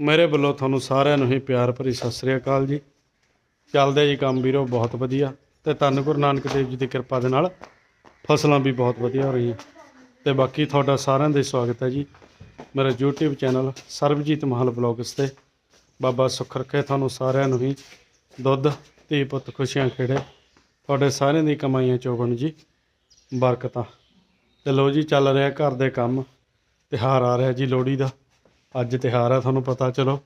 ਮੇਰੇ ਵੱਲੋਂ ਤੁਹਾਨੂੰ ਸਾਰਿਆਂ ਨੂੰ ਹੀ ਪਿਆਰ ਭਰੀ ਸਤਿ ਸ੍ਰੀ ਅਕਾਲ ਜੀ। ਚੱਲਦੇ ਜੀ ਕੰਮ ਵੀਰੋ, ਬਹੁਤ ਵਧੀਆ। ਤੇ ਧੰਨ ਗੁਰੂ ਨਾਨਕ ਦੇਵ ਜੀ ਦੀ ਕਿਰਪਾ ਦੇ ਨਾਲ ਫਸਲਾਂ ਵੀ ਬਹੁਤ ਵਧੀਆ ਹੋ ਰਹੀਆਂ। ਤੇ ਬਾਕੀ ਤੁਹਾਡਾ ਸਾਰਿਆਂ ਦਾ ਸਵਾਗਤ ਹੈ ਜੀ। ਮੇਰੇ YouTube ਚੈਨਲ ਸਰਬਜੀਤ ਮਹਲ ਬਲੌਗਸ ਤੇ। ਬਾਬਾ ਸੁੱਖ ਰੱਖੇ ਤੁਹਾਨੂੰ ਸਾਰਿਆਂ ਨੂੰ ਹੀ। ਦੁੱਧ, ਧੀ ਪੁੱਤ ਖੁਸ਼ੀਆਂ ਖੇੜੇ। ਤੁਹਾਡੇ ਸਾਰਿਆਂ ਦੀ ਕਮਾਈਆਂ ਚੋਗਣ ਜੀ। ਬਰਕਤਾਂ। ਤੇ ਲੋ ਜੀ, ਚੱਲ ਰਿਹਾ ਘਰ ਦੇ ਕੰਮ। ਤਿਉਹਾਰ ਆ ਰਿਹਾ ਜੀ ਲੋਹੜੀ ਦਾ। ਅੱਜ ਤਿਉਹਾਰ ਆ, ਤੁਹਾਨੂੰ ਪਤਾ, ਚਲੋ।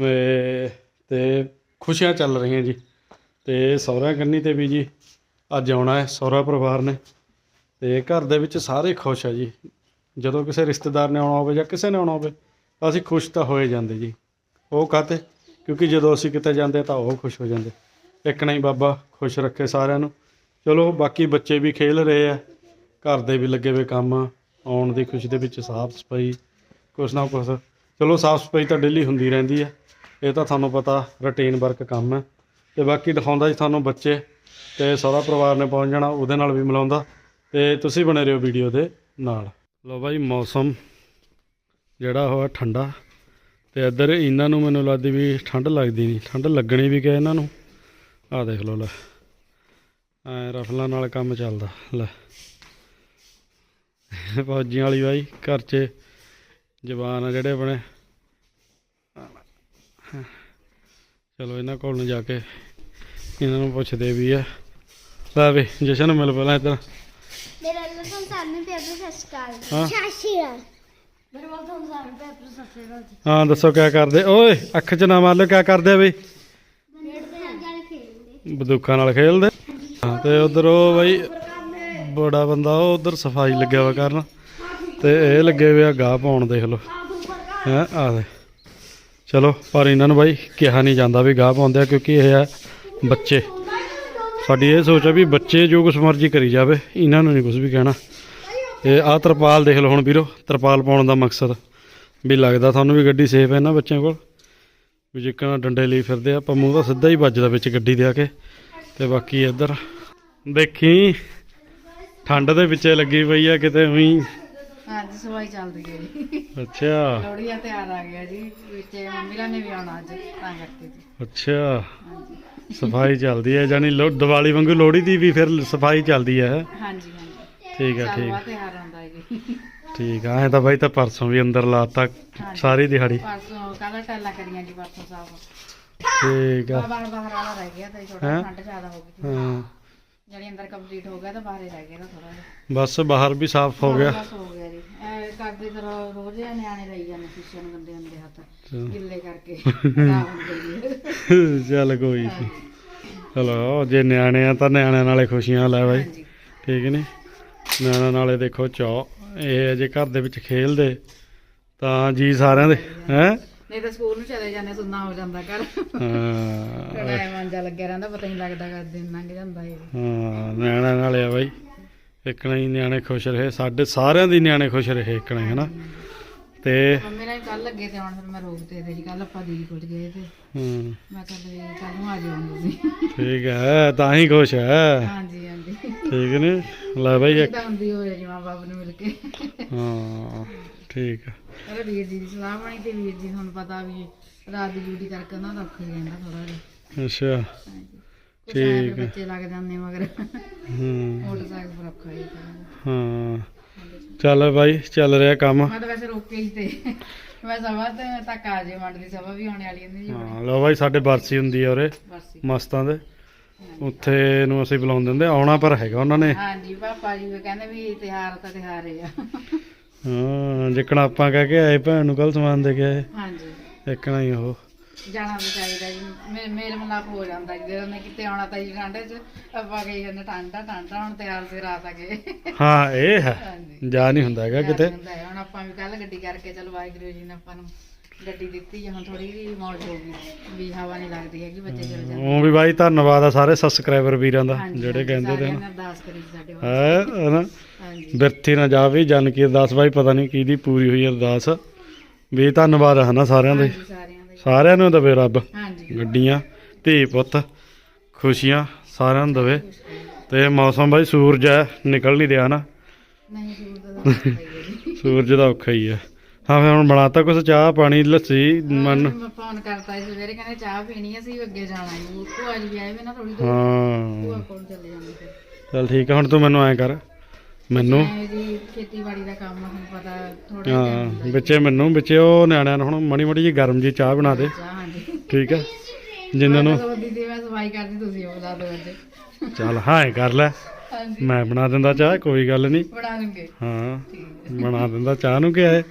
ਵੇ- ਤੇ ਖੁਸ਼ੀਆਂ ਚੱਲ ਰਹੀਆਂ ਜੀ। ਤੇ ਸਹੁਰਿਆਂ ਕੰਨੀ ਤੇ ਵੀ ਜੀ, ਅੱਜ ਆਉਣਾ ਹੈ, ਸਹੁਰਾ ਪਰਿਵਾਰ ਨੇ। ਤੇ ਘਰ ਦੇ ਵਿੱਚ ਸਾਰੇ ਖੁਸ਼ ਆ ਜੀ। ਜਦੋਂ ਕਿਸੇ ਰਿਸ਼ਤੇਦਾਰ ਨੇ ਆਉਣਾ ਹੋਵੇ ਜਾਂ ਕਿਸੇ ਨੇ ਆਉਣਾ ਹੋਵੇ, ਅਸੀਂ ਖੁਸ਼ ਤਾਂ ਹੋਏ ਜਾਂਦੇ ਜੀ। ਉਹ ਕਾਹਤੇ? ਕਿਉਂਕਿ ਜਦੋਂ ਅਸੀਂ ਕਿਤੇ ਜਾਂਦੇ ਤਾਂ ਉਹ ਖੁਸ਼ ਹੋ ਜਾਂਦੇ। ਇੱਕ ਨਹੀਂ ਬਾਬਾ ਖੁਸ਼ ਰੱਖੇ ਸਾਰਿਆਂ ਨੂੰ। ਚਲੋ, ਬਾਕੀ ਬੱਚੇ ਵੀ ਖੇਲ ਰਹੇ ਆ। ਘਰ ਦੇ ਵੀ ਲੱਗੇ ਹੋਏ ਕੰਮ, ਆਉਣ ਦੀ ਖੁਸ਼ੀ ਦੇ ਵਿੱਚ ਸਾਫ਼ ਸਫ਼ਾਈ, ਕੁਛ ਨਾ ਕੁਛ। ਚਲੋ ਸਾਫ਼ ਸਫ਼ਾਈ ਤਾਂ ਡੇਲੀ ਹੁੰਦੀ ਰਹਿੰਦੀ ਹੈ ਇਹ ਤਾਂ ਤੁਹਾਨੂੰ ਪਤਾ ਰੁਟੀਨ ਵਰਕ ਕੰਮ ਹੈ। ਤੇ ਬਾਕੀ ਦਿਖਾਉਂਦਾ ਜੀ ਤੁਹਾਨੂੰ ਬੱਚੇ, ਤੇ ਸਹੁਰਾ ਪਰਿਵਾਰ ਨੇ ਪਹੁੰਚ ਜਾਣਾ, ਉਹਦੇ ਨਾਲ ਵੀ ਮਿਲਾਉਂਦਾ, ਤੇ ਤੁਸੀਂ ਬਣੇ ਰਹੋ ਵੀਡੀਓ ਦੇ ਨਾਲ। ਲਓ ਬਾਈ, ਮੌਸਮ ਜਿਹੜਾ ਉਹ ਠੰਡਾ, ਤੇ ਇੱਧਰ ਇਹਨਾਂ ਨੂੰ ਮੈਨੂੰ ਲੱਗਦੀ ਵੀ ਠੰਡ ਲੱਗਦੀ ਨਹੀਂ, ਠੰਡ ਲੱਗਣੀ ਵੀ ਕਿਹਾ ਇਹਨਾਂ ਨੂੰ। ਆਹ ਦੇਖ ਲਓ, ਲੈ। ਐ ਰਫਲਾਂ ਨਾਲ ਕੰਮ ਚੱਲਦਾ, ਲੈ। ਫੌਜੀਆਂ ਵਾਲੀ ਬਾਈ, ਘਰ 'ਚ ਜਵਾਨ ਆ ਜਿਹੜੇ ਆਪਣੇ। ਚਲੋ ਇਹਨਾਂ ਕੋਲ ਨੂੰ ਜਾ ਕੇ ਇਹਨਾਂ ਨੂੰ ਪੁੱਛਦੇ ਵੀ ਆ। ਲੈ ਵੇ ਜਸ਼ਨ ਨੂੰ ਮਿਲ ਪਹਿਲਾਂ ਇੱਧਰ। ਮੇਰਾ ਨਾਮ ਸੰਸਾਰਨੀ ਪੇਪਰ ਸਸਕਾਲ ਹਾਂ। ਮੇਰੇ ਵੱਲ ਤੋਂ ਦੱਸੋ ਕਿਆ ਕਰਦੇ? ਓਏ ਅੱਖ 'ਚ ਨਾ ਮਾਰ ਲਿਓ ਕਿਆ ਕਰਦੇ ਬਈ। ਬੰਦੂਕਾਂ ਨਾਲ ਖੇਲਦੇ। ਤੇ ਉਧਰ ਉਹ ਬਾਈ ਬੜਾ ਬੰਦਾ ਉਹ ਉਧਰ ਸਫ਼ਾਈ ਲੱਗਿਆ ਵਾ ਕਰਨ। ਤੇ ਇਹ ਲੱਗੇ ਹੋਏ ਆ ਗਾਹ ਪਾਉਣ, ਦੇਖ ਲਓ। ਹੈ, ਆ ਦੇ। ਚਲੋ, ਪਰ ਇਹਨਾਂ ਨੂੰ ਬਾਈ ਕਿਹਾ ਨਹੀਂ ਜਾਂਦਾ ਵੀ ਗਾਹ ਪਾਉਂਦੇ ਆ, ਕਿਉਂਕਿ ਇਹ ਆ ਬੱਚੇ। ਸਾਡੀ ਇਹ ਸੋਚ ਆ ਵੀ ਬੱਚੇ ਜੋ ਕੁਛ ਮਰਜ਼ੀ ਕਰੀ ਜਾਵੇ, ਇਹਨਾਂ ਨੂੰ ਨਹੀਂ ਕੁਝ ਵੀ ਕਹਿਣਾ। ਇਹ ਆਹ ਤਰਪਾਲ ਦੇਖ ਲਓ ਹੁਣ ਵੀਰੋ, ਤਰਪਾਲ ਪਾਉਣ ਦਾ ਮਕਸਦ। ਵੀ ਲੱਗਦਾ ਤੁਹਾਨੂੰ ਵੀ ਗੱਡੀ ਸੇਫ ਹੈ ਨਾ ਬੱਚਿਆਂ ਕੋਲ। ਵੀ ਜਿੱਕਣਾ ਡੰਡੇ ਲਈ ਫਿਰਦੇ ਆ ਪੰਮੂ ਤਾਂ ਸਿੱਧਾ ਹੀ ਵੱਜਦਾ ਵਿੱਚ ਗੱਡੀ ਦੇ ਆ ਕੇ। ਤੇ ਬਾਕੀ ਇੱਧਰ ਦੇਖੀ, ਠੰਡ ਦੇ ਵਿੱਚ ਲੱਗੀ ਪਈ ਆ ਕਿਤੇ ਉਹੀ। ਅੱਜ ਸਵਾਈ ਚੱਲਦੀ ਹੈ ਜੀ। ਅੱਛਾ। ਲੋਹੜੀ ਦਾ ਤਿਆਰ ਆ ਗਿਆ ਜੀ ਵਿੱਚ ਮੰਮੀ ਰਾਂ ਨੇ ਵੀ ਆਉਣਾ ਅੱਜ ਤਾਂ ਕਰਕੇ ਜੀ। ਅੱਛਾ। ਹਾਂਜੀ। ਸਫ਼ਾਈ ਚੱਲਦੀ ਹੈ ਜਾਨੀ ਲੋ ਦੀਵਾਲੀ ਵਾਂਗੂ ਲੋਹੜੀ ਦੀ ਵੀ ਫਿਰ ਸਫ਼ਾਈ ਚੱਲਦੀ ਹੈ। ਹਾਂਜੀ ਹਾਂਜੀ। ਠੀਕ ਆ ਚੱਲਵਾ ਠੀਕ। ਤਿਆਰ ਆਉਂਦਾ ਹੈ ਜੀ। ਠੀਕ ਆ ਐ ਤਾਂ ਬਾਈ ਤਾਂ ਪਰਸੋਂ ਵੀ ਅੰਦਰ ਲਾਤਾ ਸਾਰੀ ਦਿਹਾੜੀ। ਪਰਸੋਂ ਕੱਲ ਟੈਲਾਂ ਕਰੀਆਂ ਜੀ ਪਰਸੋਂ ਸਾਹਿਬ ਠੀਕ ਆ। ਬਾਹਰ ਬਾਹਰ ਵਾਲਾ ਰਹਿ ਗਿਆ ਤਾਂ ਥੋੜਾ ਹੈਂ? ਠੰਡ ਜ਼ਿਆਦਾ ਹੋ ਗਈ। ਹਾਂ। ਜਿਹੜੀ ਅੰਦਰ ਕੰਪਲੀਟ ਹੋ ਗਿਆ ਤਾਂ ਬਾਹਰ ਹੀ ਰਹਿ ਗਿਆ ਥੋੜਾ ਜਿਹਾ। ਬਸ ਬਾਹਰ ਵੀ ਸਾਫ਼ ਹੋ ਗਿਆ। ਬਸ ਹੋ ਗਿਆ ਜੀ। ਐ ਕਰਦੇ ਤਰ੍ਹਾਂ ਰੋਜ਼ ਇਹ ਨਿਆਣੇ ਲਈ ਜਾਂਦੇ ਸ਼ੀਸ਼ੇ ਨੂੰ ਗੰਦੇ ਗੰਦੇ ਹੱਥ। ਗਿੱਲੇ ਕਰਕੇ। ਨਾ ਹੁੰਦੇ ਜੀ। ਚੱਲ ਕੋਈ ਨੀ। ਚਲੋ ਜੇ ਨਿਆਣੇ ਆ ਤਾਂ ਨਿਆਣਿਆਂ ਨਾਲੇ ਖੁਸ਼ੀਆਂ ਲੈ ਬਾਈ। ਹਾਂਜੀ। ਠੀਕ ਨੇ? ਨਿਆਣਿਆਂ ਨਾਲੇ ਦੇਖੋ ਚੌ। ਇਹ ਜੇ ਘਰ ਦੇ ਵਿੱਚ ਖੇਲਦੇ ਤਾਂ ਜੀ ਸਾਰਿਆਂ ਦੇ ਹੈ? ਨਹੀਂ ਤਾਂ ਸਕੂਲ ਨੂੰ ਚਲੇ ਜਾਂਦੇ ਸੁੰਨਾ ਹੋ ਜਾਂਦਾ ਘਰ। ਹਾਂ ਟਾਈਮ ਆਂਜਾ ਲੱਗਿਆ ਰਹਿੰਦਾ ਪਤਾ ਨਹੀਂ ਲੱਗਦਾ ਕਦ ਦਿਨ ਲੰਘ ਜਾਂਦਾ ਹੈ ਹਾਂ ਨਿਆਣਿਆਂ ਨਾਲੇ ਆ ਬਾਈ। ਇੱਕ ਨਹੀਂ ਨਿਆਣੇ ਖੁਸ਼ ਰਹੇ ਸਾਡੇ ਸਾਰਿਆਂ ਦੀ ਨਿਆਣੇ ਖੁਸ਼ ਰਹੇ ਇੱਕ ਨਹੀਂ ਹਨਾ? ਤੇ ਮੰਮੀ ਨਾਲ ਕੱਲ ਲੱਗੇ ਤੇ ਹੁਣ ਫਿਰ ਮੈਂ ਰੋਕਤੇ ਤੇ ਜੀ ਕੱਲ ਆਪਾਂ ਦੀਦੀ ਕੋਲ ਗਏ ਤੇ। ਹੂੰ। ਮੈਂ ਕਿਹਾ ਵੀ ਕੱਲ ਨੂੰ ਆ ਜਾਓ ਤੁਸੀਂ ਠੀਕ ਹੈ ਤਾਂ ਹੀ ਖੁਸ਼ ਹੈ। ਹਾਂਜੀ ਹਾਂਜੀ। ਠੀਕ ਨੇ? ਲੈ ਬਾਈ ਇੱਕ। ਹੁੰਦੀ ਹੋਏ ਜੀ ਮਾਂ ਬਾਪ ਨੂੰ ਮਿਲ ਕੇ। ਹਾਂ। ਠੀਕ ਹੈ ਅਰੇ ਵੀਰ ਜੀ ਦੀ ਸਲਾਹ ਬਣੀ ਤੇ ਵੀਰ ਜੀ ਤੁਹਾਨੂੰ ਪਤਾ ਵੀ ਰਾਤ ਦੀ ਡਿਊਟੀ ਕਰਕੇ ਉਹਨਾਂ ਦਾ ਔਖਾ ਹੀ ਰਹਿੰਦਾ ਥੋੜਾ ਜਿਹਾ। ਅੱਛਾ। ਹਾਂਜੀ। ਕੁਛ ਐਂ ਠੀਕ ਹੈ। ਬੱਚੇ ਲੱਗ ਜਾਂਦੇ ਮਗਰ। ਹੂੰ। ਮੋਟਰਸਾਈਕਲ ਪਰ ਔਖਾ ਹੀ ਹਾਂ। ਚੱਲ ਬਾਈ ਚੱਲ ਰਿਹਾ ਕੰਮ। ਮੈਂ ਤਾਂ ਵੈਸੇ ਰੋਕੇ ਹੀ ਤੇ। ਮੈਂ ਸਭਾ ਤੇ ਤੱਕ ਆ ਜੇ ਮੰਡਲੀ ਸਭਾ ਵੀ ਆਉਣੇ ਵਾਲੀ ਹੁੰਦੀ ਜੀ। ਹਾਂ ਲਓ ਬਾਈ ਸਾਡੇ ਬਰਸੀ ਹੁੰਦੀ ਆ ਉਰੇ ਬਸ ਮਸਤਾਂ ਦੇ। ਉੱਥੇ ਨੂੰ ਅਸੀਂ ਬੁਲਾਉਂਦੇ ਹੁੰਦੇ ਆਉਣਾ ਪਰ ਹੈਗਾ ਉਹਨਾਂ ਨੇ। ਹਾਂਜੀ ਪਾਪਾ ਜੀ ਵੀ ਕਹਿੰਦੇ ਵੀ ਤਿਹਾਰ ਤਾਂ ਤਿਹਾਰ ਹੀ ਆ। ਹਾਂ ਜਿੱਕਣਾ ਆਪਾਂ ਕਹਿ ਕੇ ਆਏ ਭੈਣ ਨੂੰ ਕੱਲ ਸਮਾਨ ਦੇ ਕੇ ਆਏ। ਹਾਂਜੀ। ਇੱਕਣਾ ਹੀ ਉਹ। ਜਾਣਾ ਵੀ ਚਾਹੀਦਾ ਜੀ। ਮੇ- ਮੇਲ ਮਿਲਾਪ ਹੋ ਜਾਂਦਾ ਜੀ। ਜਦੋਂ ਮੈਂ ਕਿਤੇ ਆਉਣਾ ਤਾਂ ਜੀ ਠੰਡੇ 'ਚ ਆਪਾਂ ਕਹੀ ਜਾਂਦੇ ਠੰਡਾ ਠੰਡਾ ਹੁਣ ਤਿਆਰ ਸੇ ਰਾਤ ਆ ਗਏ। ਹਾਂ ਇਹ ਹੈ। ਹਾਂਜੀ। ਜਾ ਨਹੀਂ ਹੁੰਦਾ ਹੈਗਾ ਕਿਤੇ। ਹੁੰਦਾ ਹੈ। ਹੁਣ ਆਪਾਂ ਵੀ ਕੱਲ ਗੱਡੀ ਕਰਕੇ ਚਲੋ ਵਾਹਿਗੁਰੂ ਜੀ ਨੇ ਆਪਾਂ ਨੂੰ ਗੱਡੀ ਦਿੱਤੀ ਜਾਂ ਹੁਣ ਥੋੜੀ ਜਿਹੀ ਮੌਜ ਹੋ ਗਈ ਵੀ ਹਵਾ ਨਹੀਂ ਲੱਗਦੀ ਹੈਗੀ ਬੱਚੇ ਚਲੇ ਜਾਂਦੇ ਉਹ ਵੀ ਬਾਈ ਧੰਨਵਾਦ ਆ ਸਾਰੇ ਸਬਸਕ੍ਰਾਈਬਰ ਵੀਰਾਂ ਦਾ ਹਾਂਜੀ, ਜਿਹੜੇ ਹਾਂਜੀ, ਕਹਿੰਦੇ ਸਾਰਿਆਂ ਨੇ ਨੇ। ਅਰਦਾਸ ਕਰੀ ਸੀ ਸਾਡੇ ਵਾਸਤੇ। ਹੈ ਹਨਾ? ਹਾਂਜੀ। ਬਿਰਥੀ ਨਾ ਜਾਵੇ ਜਨ ਕੀ ਅਰਦਾਸ ਬਾਈ ਪਤਾ ਨਹੀਂ ਕਿਹਦੀ ਪੂਰੀ ਹੋਈ ਅਰਦਾਸ। ਵੀ ਧੰਨਵਾਦ ਹੈ ਨਾ ਸਾਰਿਆਂ ਦੇ। ਹਾਂਜੀ, ਸਾਰਿਆਂ ਦੇ ਸਾਰਿਆਂ ਨੂੰ ਦਵੇ ਰੱਬ। ਹਾਂਜੀ। ਗੱਡੀਆਂ ਧੀ ਪੁੱਤ ਖੁਸ਼ੀਆਂ ਸਾਰਿਆਂ ਨੂੰ ਦਵੇ। ਤੇ ਮੌਸਮ ਬਾਈ ਸੂਰਜ ਹੈ ਨਿਕਲ ਨਹੀਂ ਰਿਹਾ ਨਾ। ਨਹੀਂ ਸੂਰ ਦਾ ਤਾਂ ਪਤਾ ਹੀ ਹੈ ਜੀ। ਸੂਰਜ ਦਾ ਔਖਾ ਹੀ ਹੈ। ਹਾਂ ਫਿਰ ਹੁਣ ਬਣਾਤਾ ਕੁਛ ਚਾਹ ਪਾਣੀ ਲੱਸੀ ਮਨ। ਮੈਂ ਫੋਨ ਕਰਤਾ ਸੀ ਸਵੇਰੇ ਕਹਿੰਦੇ ਚਾਹ ਪੀਣੀ ਅਸੀਂ ਅੱਗੇ ਜਾਣਾ ਹੈ ਭੂਆ ਜੀ ਵੀ ਆਏ ਨਾ ਥੋੜੀ ਦੂਰ। ਹਾਂ। ਭੂਆ ਕੋਲ ਚਲੇ ਜਾਂਦੇ ਫਿਰ। ਚਲ ਠੀਕ ਆ ਹੁਣ ਤੂੰ ਮੈਨੂੰ ਐਂ ਕਰ ਮੈਨੂੰ। ਖੇਤੀਬਾੜੀ ਦਾ ਕੰਮ ਤੁਹਾਨੂੰ ਪਤਾ ਥੋੜਾ ਹਾਂ ਵਿੱਚੇ ਮੈਨੂੰ ਵਿੱਚੇ ਉਹ ਨਿਆਣਿਆਂ ਨੂੰ ਹੁਣ ਮਣੀ ਮੜੀ ਜੀ ਗਰਮ ਜੀ ਚਾਹ ਬਣਾ ਦੇ। ਚਾਹ ਹਾਂਜੀ। ਠੀਕ ਆ। ਜਿਨ੍ਹਾਂ ਨੂੰ ਦੋ ਦੀਦੀ ਮੈਂ ਸਫ਼ਾਈ ਕਰਦੀ ਤੁਸੀਂ ਉਹ ਬਣਾ ਦਿਓ ਅੱਜ। ਚੱਲ ਹਾਂ ਐਂ ਕਰ ਲੈ। ਹਾਂਜੀ। ਮੈਂ ਬਣਾ ਦਿੰਦਾ ਚਾਹ ਕੋਈ ਗੱਲ ਨਹੀਂ। ਬਣਾ ਲੂੰਗੇ ਹਾਂ। ਬਣਾ ਦਿੰਦਾ ਚਾਹ ਨੂੰ ਕਿਹਾ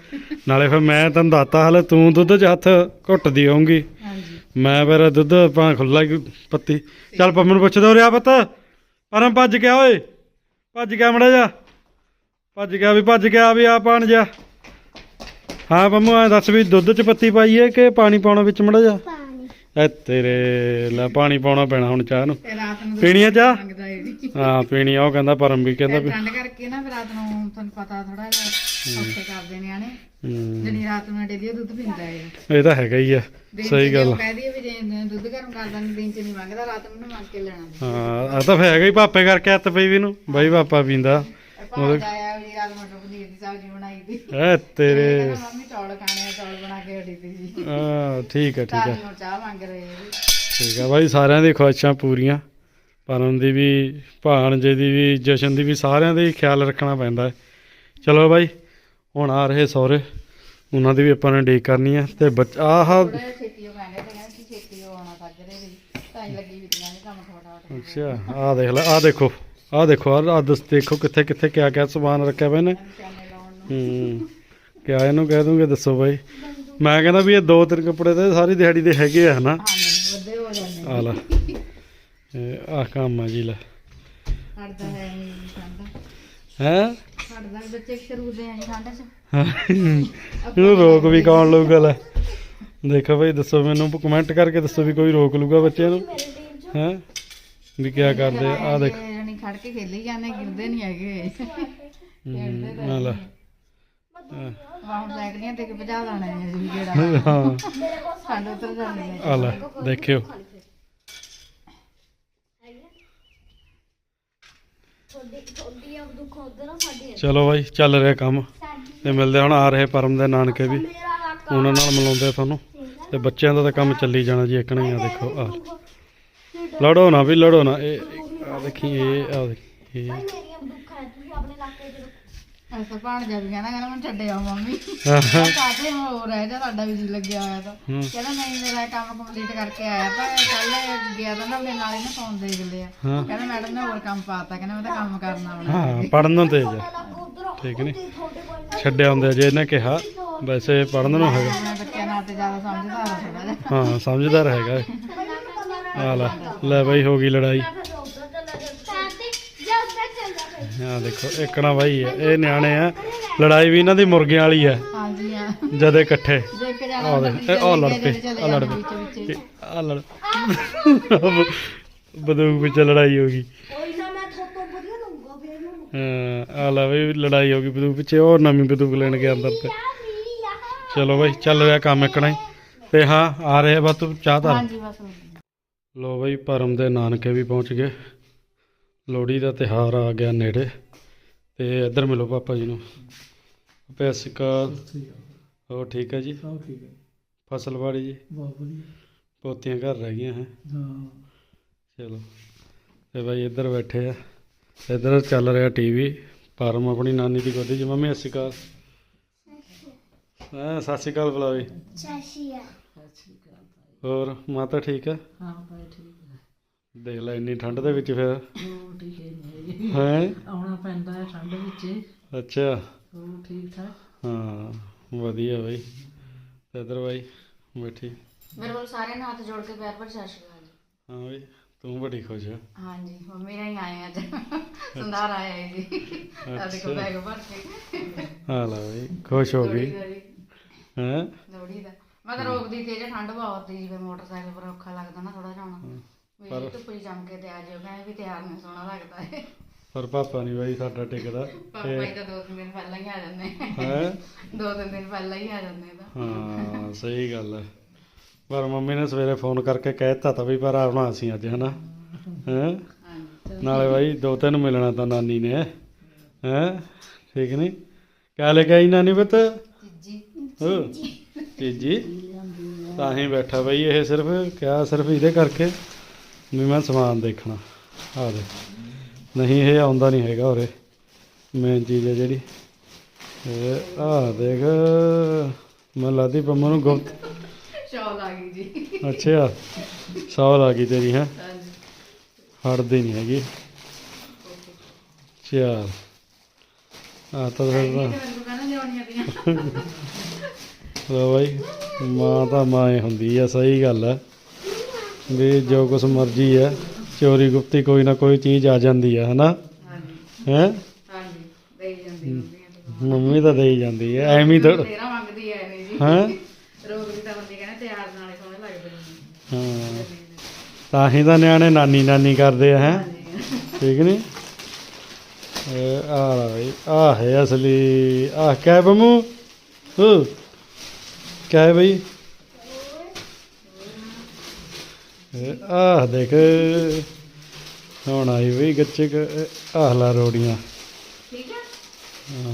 ਨਾਲੇ ਫਿਰ ਮੈਂ ਤੈਨੂੰ ਦੱਸਤਾ ਹਲੇ ਤੂੰ ਦੁੱਧ 'ਚ ਹੱਥ ਘੁੱਟਦੀ ਹੋਊਂਗੀ ਹਾਂਜੀ। ਮੈਂ ਫਿਰ ਦੁੱਧ ਪਾ ਖੁੱਲਾ ਪੱਤੀ। ਚੱਲ ਪੰਮ ਨੂੰ ਪੁੱਛ ਦੋ ਰਿਆ ਪੁੱਤ। ਪਰਮ ਭੱਜ ਗਿਆ ਓਏ। ਭੱਜ ਗਿਆ ਮੜਾ ਜਾ। ਭੱਜ ਗਿਆ ਵੀ ਭੱਜ ਗਿਆ ਵੀ ਆ ਪਾਣ ਜਾ। ਹਾਂ ਪੰਮੂ ਐ ਦੱਸ ਵੀ ਦੁੱਧ 'ਚ ਪੱਤੀ ਪਾਈ ਹੈ ਕਿ ਪਾਣੀ ਪਾਉਣਾ ਵਿੱਚ ਮੜਾ ਜਾ? ਐ ਤੇਰੇ ਲੈ ਪਾਣੀ ਪਾਉਣਾ ਪੈਣਾ ਹੁਣ ਚਾਹ ਨੂੰ। ਤੇ ਰਾਤ ਨੂੰ ਪੀਣੀ ਆ ਚਾਹ? ਮੰਗਦਾ ਇਹ ਵੀ। ਹਾਂ ਪੀਣੀ ਆ ਉਹ ਕਹਿੰਦਾ ਪਰਮ ਵੀ ਕਹਿੰਦਾ ਵੀ ਠੰਡ ਕਰਕੇ ਨਾ ਫਿਰ ਰਾਤ ਨੂੰ ਤੁਹਾਨੂੰ ਪਤਾ ਥੋੜਾ ਜਿਹਾ ਔਖੇ ਕਰਦੇ ਨਿਆਣੇ। ਹੂੰ, ਜਣੀ ਰਾਤ ਨੂੰ ਡੇਲੀ ਦੁੱਧ ਪੀਂਦਾ ਹੈ ਇਹ ਤਾਂ ਹੈਗਾ ਹੀ ਆ ਸਹੀ ਗੱਲ ਜੇ ਕਹਿ ਦਈਏ ਵੀ ਜੇ ਦੁੱਧ ਗਰਮ ਕਰਦਾ ਨਹੀਂ ਦਿਨ ਚ ਨਹੀਂ ਮੰਗਦਾ ਰਾਤ ਨੂੰ ਮੰਗ ਕੇ ਲੈਣਾ। ਹਾਂ ਆ ਤਾਂ ਫਿਰ ਹੈਗਾ ਹੀ ਪਾਪੇ ਕਰਕੇ ਹੱਥ ਪਈ ਵੀ ਨੂੰ ਬਾਈ ਪਾਪਾ ਪੀਂਦਾ। ਭਾਂਦਾ ਆਇਆ ਵੀ ਰਾਤ ਮਟਰ ਪਨੀਰ ਦੀ ਸਬਜ਼ੀ ਬਣਾਈ ਦੀ। ਐ ਤੇਰੇ। ਕਹਿੰਦਾ ਮੰਮੀ ਚੌਲ ਖਾਣੇ ਆ ਚੌਲ ਬਣਾ ਕੇ ਹਟੀ ਤੀ ਜੀ। ਆ ਠੀਕ ਹੈ ਠੀਕ ਤਾਂ ਹੈ ਨੂੰ ਚਾਹ ਮੰਗ ਰਹੇ ਆ ਜੀ। ਠੀਕ ਹੈ ਬਾਈ ਸਾਰਿਆਂ ਦੀ ਖੁਆਇਸ਼ਾਂ ਪੂਰੀਆਂ। ਪਰਮ ਦੀ ਵੀ ਭਾਣਜੇ ਦੀ ਵੀ ਜਸ਼ਨ ਦੀ ਵੀ ਸਾਰਿਆਂ ਦਾ ਹੀ ਖਿਆਲ ਰੱਖਣਾ ਪੈਂਦਾ ਹੈ। ਚਲੋ ਬਾਈ ਹੁਣ ਆ ਰਹੇ ਸਹੁਰੇ। ਉਹਨਾਂ ਦੀ ਵੀ ਆਪਾਂ ਨੇ ਡੀਕ ਕਰਨੀ ਹੈ ਤੇ ਬੱਚ ਆਹ ਥੋੜਾ ਛੇਤੀ ਉਹ ਕਹਿੰਦੇ ਤੇ ਕਹਿੰਦੇ ਕਿ ਛੇਤੀ ਉਹ ਆਉਣਾ ਸੱਜਰੇ ਵੀ ਤਾਂ ਹੀ ਲੱਗੀ ਵੀ ਦੀਆਂ ਕੰਮ ਥੋੜਾ ਥੋੜਾ ਅੱਛਾ ਆਹ ਦੇਖ ਲੈ ਆਹ ਦੇਖੋ ਆਹ ਦੇਖੋ ਆਹ ਦੱਸ ਦੇਖੋ ਕਿੱਥੇ ਕਿੱਥੇ ਕਿਆ ਕਿਆ ਸਮਾਨ ਰੱਖਿਆ ਨੇ। ਲਾਉਣ ਨੂੰ ਹੂੰ। ਕਿਆ ਇਹਨੂੰ ਕਹਿ ਦੂੰਗੇ ਦੱਸੋ ਬਾਈ। ਮੈਂ ਕਹਿੰਦਾ ਵੀ ਇਹ ਦੋ ਤਿੰਨ ਕੱਪੜੇ ਤੇ ਸਾਰੀ ਦਿਹਾੜੀ ਦੇ ਹੈਗੇ ਆ ਹਨਾ? ਹਾਂਜੀ ਵੱਡੇ ਹੋ ਜਾਂਦੇ ਆ ਲੈ। ਇਹ ਆਹ ਕੰਮ ਆ ਜੀ ਲੈ। ਹਟਦਾ ਹੈ ਨਹੀਂ ਹੈ? ਆ ਠੰਡ ਚ। ਇਹਨੂੰ ਰੋਕ ਵੀ ਕੌਣ ਲਊਗਾ ਲੈ। ਦੇਖੋ ਭਾਈ ਦੱਸੋ ਮੈਨੂੰ ਕਮੈਂਟ ਕਰਕੇ ਦੱਸੋ ਵੀ ਕੋਈ ਰੋਕ ਲੂਗਾ ਬੱਚਿਆਂ ਨੂੰ। ਹੈ? ਵੀ ਕਿਆ ਕਰਦੇ ਆ ਦੇਖ। ਖੜ ਕੇ ਖੇਲੀ ਜਾਂਦੇ ਗਿਰਦੇ ਨਹੀਂ ਹੈਗੇ। ਖੇਡਦੇ ਤਾਂ ਆ ਲੈ। ਵਾਹਣ ਸਾਈਕਲੀਆਂ ਤੇ ਕਿ ਭਜਾ ਦੇਣਾ ਹੈ ਜੀ ਜਿਹੜਾ। ਹਾਂ। ਠੰਡ ਉਤਰ ਜਾਂਦੀ ਹੈ। ਆ ਲੈ ਦੇਖਿਓ। ਚਲੋ ਭਾਈ ਚੱਲ ਰਿਹਾ ਕੰਮ। ਤੇ ਮਿਲਦੇ ਹੁਣ ਆ ਰਹੇ ਪਰਮ ਦੇ ਨਾਨਕੇ ਵੀ। ਉਹਨਾਂ ਨਾਲ ਮਿਲਾਉਂਦੇ ਆ ਤੁਹਾਨੂੰ। ਤੇ ਬੱਚਿਆਂ ਦਾ ਤਾਂ ਕੰਮ ਚੱਲੀ ਜਾਣਾ ਜੀ ਇੱਕ ਨਹੀਂ ਆ ਦੇਖੋ ਆ। ਲੜੋ ਨਾ ਵੀ ਲੜੋ ਨਾ। ਇਹ ਆ ਦੇਖੀ ਇਹ ਆ ਦੇਖੀ ਇਹ ਭਾਈ ਮੇਰੀਆਂ ਦੁੱਖ ਹੈ ਤੁਸੀਂ ਆਪਣੇ ਇਲਾਕੇ ਚ ਐਸਾ ਭਾਣ ਜਾ ਵੀ ਕਹਿੰਦਾ ਕਹਿੰਦਾ ਮੈਂ ਛੱਡੇ ਆ ਮੰਮੀ। ਹਾਂ। ਕਾਹਦੇ ਹੋ ਰਿਹਾ ਜਾਂ ਤੁਹਾਡਾ ਵੀ ਜੀ ਲੱਗਿਆ ਹੋਇਆ ਤਾਂ। ਹੂੰ। ਕਹਿੰਦਾ ਨਹੀਂ ਮੇਰਾ ਇਹ ਕੰਮ ਕੰਪਲੀਟ ਕਰਕੇ ਆਇਆ ਤਾਂ ਕੱਲ ਗਿਆ ਤਾਂ ਨਾ ਆਪਣੇ ਨਾਲ ਹੀ ਨਾ ਫੋਨ ਦੇਖ ਲਿਆ। ਹਾਂ। ਕਹਿੰਦਾ ਮੈਡਮ ਨੇ ਹੋਰ ਕੰਮ ਪਾਤਾ ਕਹਿੰਦਾ ਮੈਂ ਤਾਂ ਕੰਮ ਕਰਨਾ ਆਉਣਾ ਹਾਂ ਪੜਨ ਨੂੰ ਤੇਜ ਆ ਲੱਗ ਉਧਰ ਠੀਕ ਨਹੀਂ ਹੁੰਦੇ ਜੇ ਇਹਨੇ ਕਿਹਾ ਵੈਸੇ ਪੜਨ ਨੂੰ ਹੈਗਾ। ਮੈਂ ਬੱਚਿਆਂ ਨਾਲ ਤੇ ਜ਼ਿਆਦਾ ਸਮਝਦਾ ਹਾਂ ਥੋੜਾ ਜਿਹਾ। ਹਾਂ ਸਮਝਦਾਰ ਹੈਗਾ। ਆ ਲੈ ਲੈ ਬਾਈ ਹੋ ਗਈ ਲੜਾਈ ਉਧਰ ਚੱਲਾ ਜਾਂਦਾ ਤੇ ਜਾ ਉੱਧਰ ਚੱਲਦਾ ਫਿਰ ਆ ਦੇਖੋ ਇੱਕਣਾ ਬਾਈ ਹੈ ਇਹ ਨਿਆਣੇ ਆ। ਲੜਾਈ ਵੀ ਇਹਨਾਂ ਦੀ ਮੁਰਗਿਆਂ ਵਾਲੀ ਹੈ ਹਾਂਜੀ ਜਦੇ ਇਕੱਠੇ। ਜਾਣਾ ਦੇਖ ਵੀ ਇਹ ਆ ਲੜ ਪਏ ਚਲੇ ਆ ਲੜ ਪਏ। ਆ ਲੜ ਬਦੂਕ ਵਿੱਚ ਲੜਾਈ ਹੋ ਗਈ। ਕੋਈ ਨਾ ਮੈਂ ਥੋਤੋਂ ਵਧੀਆ ਲਊਂਗਾ ਫਿਰ ਇਹਨੂੰ। ਹਾਂ ਆ ਲੈ ਬਈ ਲੜਾਈ ਹੋ ਗਈ ਬਦੂਕ ਪਿੱਛੇ ਉਹ ਨਵੀਂ ਬਦੂਕ ਲੈਣ ਗਿਆ ਅੰਦਰ ਤੇ। ਚਲੋ ਬਾਈ ਚੱਲ ਰਿਹਾ ਕੰਮ ਇੱਕਣਾ ਹੀ। ਤੇ ਹਾਂ ਆ ਰਹੇ ਬਸ ਤੂੰ ਚਾਹ ਹਾਂਜੀ ਬਸ ਗਈ। ਲੋ ਬਈ ਪਰਮ ਦੇ ਨਾਨਕੇ ਵੀ ਪਹੁੰਚ ਗਏ। ਲੋਹੜੀ ਦਾ ਤਿਹਾਰ ਆ ਗਿਆ ਨੇੜੇ ਤੇ ਇੱਧਰ ਮਿਲੋ ਪਾਪਾ ਜੀ ਨੂੰ। ਪੈਸਿਕਾ ਹੋਰ ਠੀਕ ਹੈ ਜੀ? ਸਭ ਠੀਕ ਹੈ। ਫਸਲਵਾੜੀ ਜੀ? ਬਹੁਤ ਵਧੀਆ। ਪੋਤੀਆਂ ਘਰ ਰਹਿ ਗਈਆਂ ਹੈ। ਹਾਂ। ਚਲੋ ਤੇ ਬਾਈ ਇੱਧਰ ਬੈਠੇ ਆ। ਇੱਧਰ ਚੱਲ ਰਿਹਾ ਟੀਵੀ। ਪਰਮ ਆਪਣੀ ਨਾਨੀ ਦੀ ਗੋਦੀ 'ਚ ਮੰਮੀ ਸਤਿ ਸ਼੍ਰੀ ਅਕਾਲ। ਹਾਂ ਸਤਿ ਸ਼੍ਰੀ ਅਕਾਲ ਬੁਲਾਵੇ ਚਾਸ਼ੀਆ ਹੋਰ ਮਾਤਾ ਠੀਕ ਹੈ? ਹਾਂ ਭਾਈ ਠੀਕ। ਹੈ ਦੇਖ ਲੈ ਇੰਨੀ ਠੰਡ ਦੇ ਵਿੱਚ ਫਿਰ। ਉਹ ਠੀਕ ਹੈ ਨਹੀਂ ਹੈ? ਆਉਣਾ ਪੈਂਦਾ ਹੈ ਠੰਡ ਵਿੱਚ। ਅੱਛਾ। ਉਹ ਠੀਕ ਠਾਕ? ਹਾਂ ਵਧੀਆ ਬਾਈ। ਤੇ ਇੱਧਰ ਬਾਈ ਬੈਠੀ। ਮੇਰੇ ਕੋਲ ਸਾਰਿਆਂ ਨੂੰ ਹੱਥ ਜੋੜ ਕੇ ਪੈਰ ਪਰ ਸਤਿ ਸ਼੍ਰੀ ਅਕਾਲ ਜੀ। ਹਾਂ ਬਾਈ ਤੂੰ ਬੜੀ ਖੁਸ਼ ਹੈ ਹਾਂਜੀ ਮੰਮੀ ਨਾਲ ਹੀ ਆਏ ਅੱਜ। ਸੰਦਾਰ ਆਇਆ ਹੈ ਜੀ। ਆ ਦੇਖੋ। ਬੈਗ ਭਰ ਕੇ। ਹਾਂ ਲੈ ਬਾਈ ਖੁਸ਼ ਹੋ ਗਈ। ਹੈ? ਲੋਹੜੀ ਦਾ। ਮੈਂ ਤਾਂ ਰੋਕਦੀ ਤੇ ਜੇ ਠੰਡ ਬਹੁਤ ਸੀ ਫਿਰ ਮੋਟਰਸਾਈਕਲ ਪਰ ਔਖਾ ਲੱਗਦਾ ਨਾ ਥੋੜਾ ਜਾਣਾ ਪਰ- ਧੁੱਪ ਹੀ ਜੰਮ ਕੇ ਤੇ ਆ ਜਿਓ ਕਹਿੰਦੇ ਵੀ ਤਿਆਰ ਨਹੀਂ ਸੋਹਣਾ ਲੱਗਦਾ ਹੈ ਪਰ ਪਾਪਾ ਨਹੀਂ ਬਾਈ ਸਾਡਾ ਟਿਕਦਾ। ਪਾਪਾ ਹੀ ਤਾਂ ਦੋ ਤਿੰਨ ਦਿਨ ਪਹਿਲਾਂ ਹੀ ਆ ਜਾਂਦੇ ਹੈ? ਦੋ ਤਿੰਨ ਦਿਨ ਪਹਿਲਾਂ ਹੀ ਆ ਜਾਂਦੇ ਤਾਂ। ਹਾਂ ਸਹੀ ਗੱਲ ਹੈ ਪਰ ਮੰਮੀ ਨੇ ਸਵੇਰੇ ਫੋਨ ਕਰਕੇ ਕਹਿ ਦਿੱਤਾ ਤਾਂ ਵੀ ਪਰ ਆਉਣਾ ਅਸੀਂ ਅੱਜ ਹਨਾ? ਹੈ? ਨਾਲੇ ਬਾਈ ਦੋ ਤਿੰਨ ਮਿਲਣਾ ਤਾਂ ਨਾਨੀ ਨੇ। ਹੈ? ਠੀਕ ਨਹੀਂ ਕਿਆ ਲੈ ਕੇ ਆਈ ਨਾਨੀ ਪੁੱਤ? ਜੀ ਜੀਜੀ ਤਾਂ ਹੀ ਬੈਠਾ ਬਈ ਇਹ ਸਿਰਫ ਕਿਆ ਸਿਰਫ ਇਹਦੇ ਕਰਕੇ। ਵੀ ਮੈਂ ਸਮਾਨ ਦੇਖਣਾ। ਆ ਦੇ ਨਹੀਂ ਇਹ ਆਉਂਦਾ ਨਹੀਂ ਹੈਗਾ ਉਰੇ। ਮੇਨ ਚੀਜ਼ ਹੈ ਜਿਹੜੀ। ਇਹ ਆ ਦੇਖ। ਮੈਂ ਲਾਦੀ ਪੰਮਾ ਨੂੰ ਗੁਪਤ। ਸ਼ੌਕ ਆ ਗਈ ਜੀ। ਅੱਛਾ। ਸੌ ਆ ਗਈ ਤੇਰੀ ਹੈ? ਹਾਂਜੀ। ਹਟਦੀ ਨਹੀਂ ਹੈਗੀ। ਚੱਲ। ਆ ਤਾਂ ਫਿਰ ਤਾਂ ਮੈਨੂੰ ਕਹਿੰਦਾ ਲਿਆਉਣੀਆਂ ਦੀਆਂ ਲੋ ਬਾਈ ਮਾਂ ਤਾਂ ਮਾਂ ਹੀ ਹੁੰਦੀ ਆ ਸਹੀ ਗੱਲ ਆ। ਵੀ ਜੋ ਕੁਛ ਮਰਜ਼ੀ ਆ ਚੋਰੀ ਗੁਪਤੀ ਕੋਈ ਨਾ ਕੋਈ ਚੀਜ਼ ਆ ਜਾਂਦੀ ਆ ਹਨਾ? ਹਾਂਜੀ। ਹੈ? ਹਾਂਜੀ ਦੇਈ ਜਾਂਦੀ ਤੇ। ਮੰਮੀ ਤਾਂ ਦੇਈ ਜਾਂਦੀ ਆ ਐਵੇਂ ਤਾਂ ਤੇਰਾ ਮੰਗਦੀ ਐ ਨਹੀਂ ਜੀ। ਹੈਂ? ਰੋਗ ਦੀ ਤਾਂ ਬੰਦੀ ਕਹਿੰਦੇ ਤਿਆਰ ਨਾਲੇ ਸੋਹਣੇ ਲੱਗਦੇ ਨੇ। ਹਾਂ। ਤਾਂ ਹੀ ਤਾਂ ਨਿਆਣੇ ਨਾਨੀ ਨਾਨੀ ਕਰਦੇ ਆ ਹੈ? ਠੀਕ ਨਹੀਂ ਇਹ ਆ ਲਾ ਬਈ ਆ ਹੈ ਅਸਲੀ ਆ ਕਿਆ ਹੈ ਬੰਮੂ। ਹੋ। ਕਿਆ ਹੈ ਬਈ ਇਹ ਆਹ ਦੇਖ ਹੁਣ ਆਈ ਬਈ ਗੱਚੇ ਆਹ ਲਾ ਰੋੜੀਆਂ। ਠੀਕ ਹੈ ਹਾਂ।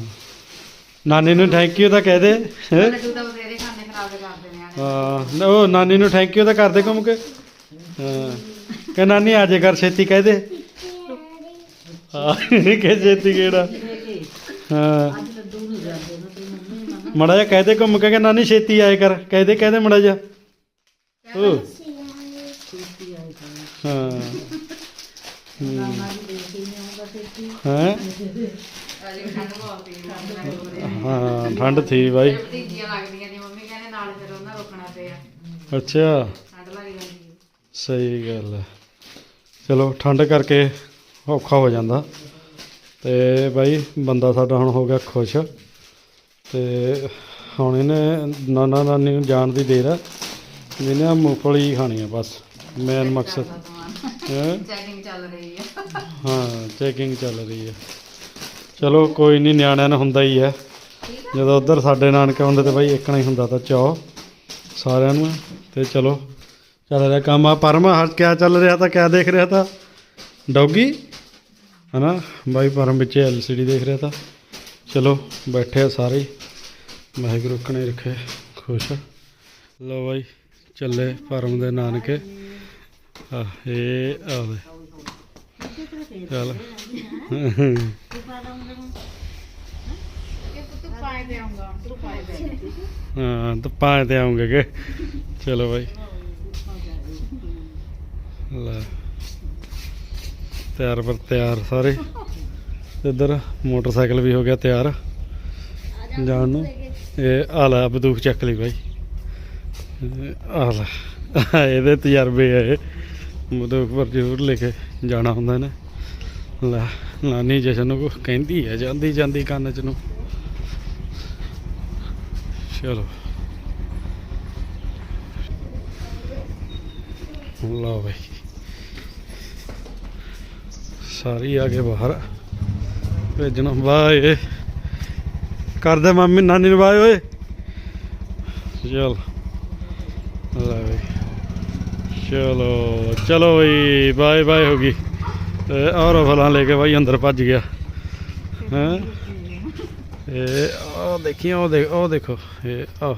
ਨਾਨੀ ਨੂੰ ਥੈਂਕ ਯੂ ਤਾਂ ਕਹਿ ਦੇ ਹੈਂ? ਲੱਡੂ ਤਾਂ ਬਥੇਰੇ ਖਾਣੇ ਖਰਾਬ ਕਰਦੇ ਨੇ ਆਣੇ ਹਾਂ ਉਹ ਨਾਨੀ ਨੂੰ ਥੈਂਕ ਯੂ ਤਾਂ ਕਰਦੇ ਘੁੰਮ ਕੇ। ਹਾਂ। ਕਿ ਨਾਨੀ ਆ ਜੇ ਕਰ ਛੇਤੀ ਕਹਿ ਦੇ। ਹਾਂ ਕਿ ਛੇਤੀ ਕਿਹੜਾ। ਹਾਂ। ਮੜਾ ਜਾ ਕਹਿ ਦੇ ਘੁੰਮ ਕੇ ਕਿ ਨਾਨੀ ਛੇਤੀ ਆਏ ਕਰ। ਕਹਿ ਦੇ ਕਹਿ ਦੇ ਮੜਾ ਜਾ ਤਾਂ ਹਾਂ। ਹੀ ਠੰਡ ਹੈ ਹਾਂ ਥੀ ਬਾਈ। ਭਤੀਜੀਆਂ ਲੱਗਦੀਆਂ ਨੇ ਮੰਮੀ ਕਹਿੰਦੇ ਨਾਲ ਫਿਰ ਉਹਨਾਂ ਰੋਕਣਾ ਪਿਆ। ਅੱਛਾ। ਠੰਡ ਲੱਗ ਜਾਂਦੀ ਹੈ। ਸਹੀ ਗੱਲ ਹੈ। ਚਲੋ ਠੰਡ ਕਰਕੇ ਔਖਾ ਹੋ ਜਾਂਦਾ। ਤੇ ਬਾਈ ਬੰਦਾ ਸਾਡਾ ਹੁਣ ਹੋ ਗਿਆ ਖੁਸ਼। ਤੇ ਹੁਣ ਇਹਨੇ ਨਾਨਾ ਨਾਨੀ ਨੂੰ ਜਾਣ ਦੀ ਦੇਰ ਆ ਇਹਨੇ ਆਹ ਮੂੰਗਫਲੀ ਖਾਣੀ ਆ ਬਸ। ਮੇਨ ਮਕਸਦ ਹੈਂ? ਚੈਕਿੰਗ ਚੱਲ ਰਹੀ ਹੈ। ਹਾਂ ਚੈਕਿੰਗ ਚੱਲ ਰਹੀ ਹੈ। ਚਲੋ ਕੋਈ ਨਹੀਂ ਨਿਆਣਿਆਂ ਨੂੰ ਹੁੰਦਾ ਹੀ ਹੈ। ਜਦੋਂ ਉਧਰ ਸਾਡੇ ਨਾਨਕੇ ਹੁੰਦੇ ਤੇ ਬਾਈ ਇੱਕਣਾ ਹੀ ਹੁੰਦਾ ਤਾਂ ਚਾਹ ਸਾਰਿਆਂ ਨੂੰ। ਤੇ ਚਲੋ ਚੱਲ ਰਿਹਾ ਕੰਮ। ਆ ਪਰਮ ਹਰ ਕਿਆ ਚੱਲ ਰਿਹਾ ਤਾਂ ਕਿਆ ਦੇਖ ਰਿਹਾ ਤਾਂ? ਡੌਗੀ? ਹਨਾ? ਬਾਈ ਪਰਮ ਵਿੱਚ ਐਲਸੀਡੀ ਦੇਖ ਰਿਹਾ ਤਾਂ। ਚਲੋ ਬੈਠੇ ਆ ਸਾਰੇ। ਵਾਹਿਗੁਰੂ ਕਨੇ ਰੱਖੇ। ਖੁਸ਼ ਲੋ ਬਾਈ। ਚੱਲੇ ਪਰਮ ਦੇ ਨਾਨਕੇ। ਆ ਇਹ ਆਵੇ। ਚੱਲ। ਹਾਂ ਤਾਂ ਪਾਏ ਤੇ ਆਉਂਗੇ ਕਿ। ਚਲੋ ਬਾਈ। ਲੈ। ਤਿਆਰ ਪਰ ਤਿਆਰ ਸਾਰੇ। ਇੱਧਰ ਮੋਟਰਸਾਈਕਲ ਵੀ ਹੋ ਗਿਆ ਤਿਆਰ। ਜਾਣ ਨੂੰ। ਇਹ ਆਲਾ ਲੈ ਬੰਦੂਕ ਚੱਕ ਲਈ ਬਾਈ। ਆਹ ਲੈ। ਇਹਦੇ ਤਜਰਬੇ ਆ ਇਹ। ਬੰਦੂਕ ਪਰ ਜ਼ਰੂਰ ਲੈ ਕੇ ਜਾਣਾ ਹੁੰਦਾ ਨੇ। ਲੈ, ਨਾਨੀ ਜਸ਼ਨ ਨੂੰ ਕੁਛ ਕਹਿੰਦੀ ਹੈ ਜਾਂਦੀ ਜਾਂਦੀ ਕੰਨ ਚ ਨੂੰ। ਚਲੋ। ਲਓ ਬਈ। ਸਾਰੀ ਆ ਗਏ ਬਾਹਰ ਭੇਜਣਾ। ਬਾਏ ਕਰਦੇ ਮੰਮੀ, ਨਾਨੀ ਨੂੰ ਬਾਏ ਓਏ ਚਲ ਲੈ ਬਈ ਚਲੋ ਚਲੋ ਬਈ ਬਾਏ ਬਾਏ ਹੋ ਗਈ। ਤੇ ਔਰ ਫਲਾਂ ਲੈ ਕੇ ਬਾਈ ਅੰਦਰ ਭੱਜ ਗਿਆ। ਹੈਂ? ਇਹ ਉਹ ਦੇਖ ਉਹ ਦੇਖੋ ਇਹ ਆਹ।